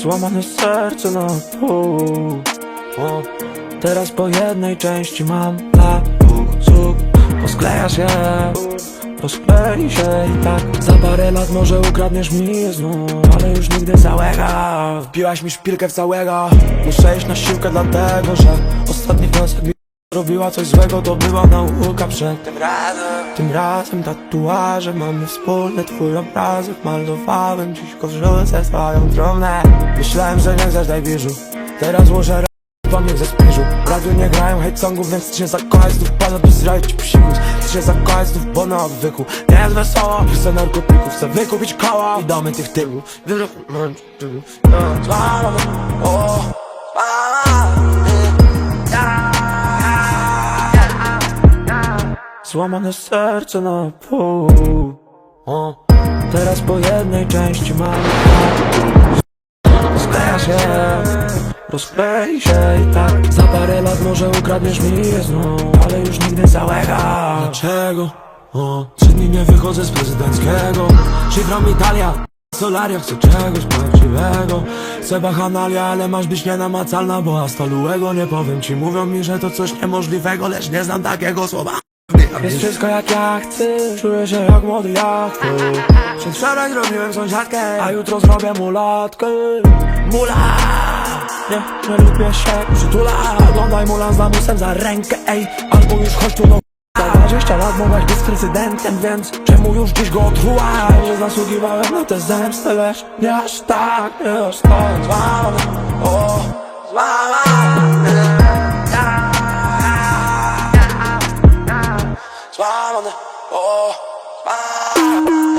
Złamane serce na pół o. Teraz po jednej części mam dla zub Poskleja się Rozklei się i tak. Za parę lat może ukradniesz mi je znów Ale już nigdy całego. Wbiłaś mi szpilkę w całego. Muszę iść na siłkę dlatego, że Ostatni wniosek Robiła coś złego, to była nauka przed tym razem. Tym razem tatuaże mamy wspólne Twój obrazek malowałem. Dziś go wrzucę swoją trumnę Myślałem, że nie chcesz daj biżu. Teraz złożę Pamięć ze spiżu. W radiu nie grają hate songów, więc się zakochać Znów pada by zrać ci psikus. Się zakochać znów, bo na odwyku. Nie jest wesoło, chcę narkotyków Chcę wykupić koła. I domy tych tyłów Złamane, Złamane serce na pół. O. Teraz po jednej części mam Skleja się Rozklei się i tak. Za parę lat może ukradniesz mi je znów Ale już nigdy całego. Dlaczego? O, trzy dni nie wychodzę z prezydenckiego. Szyfram Italia Solaria, chcę czegoś prawdziwego. Chcę bachanalia, ale masz być nienamacalna Bo astalułego nie powiem ci Mówią mi, że to coś niemożliwego Lecz nie znam takiego słowa jest wszystko jak ja chcę. Czuję się jak młody jachty Przedwczoraj zrobiłem sąsiadkę A jutro zrobię mulatkę. Mula! Nie, nie lubię się przytula. Oglądaj mulan z lamusem za rękę Ej, albo już chodź tu no za 20 lat mogłaś być prezydentem, więc czemu już dziś go otrułaś? Że zasługiwałem na tę zemstę, lecz nie aż tak, nie aż tak Złamane, o, złamane Złamane, o, złamane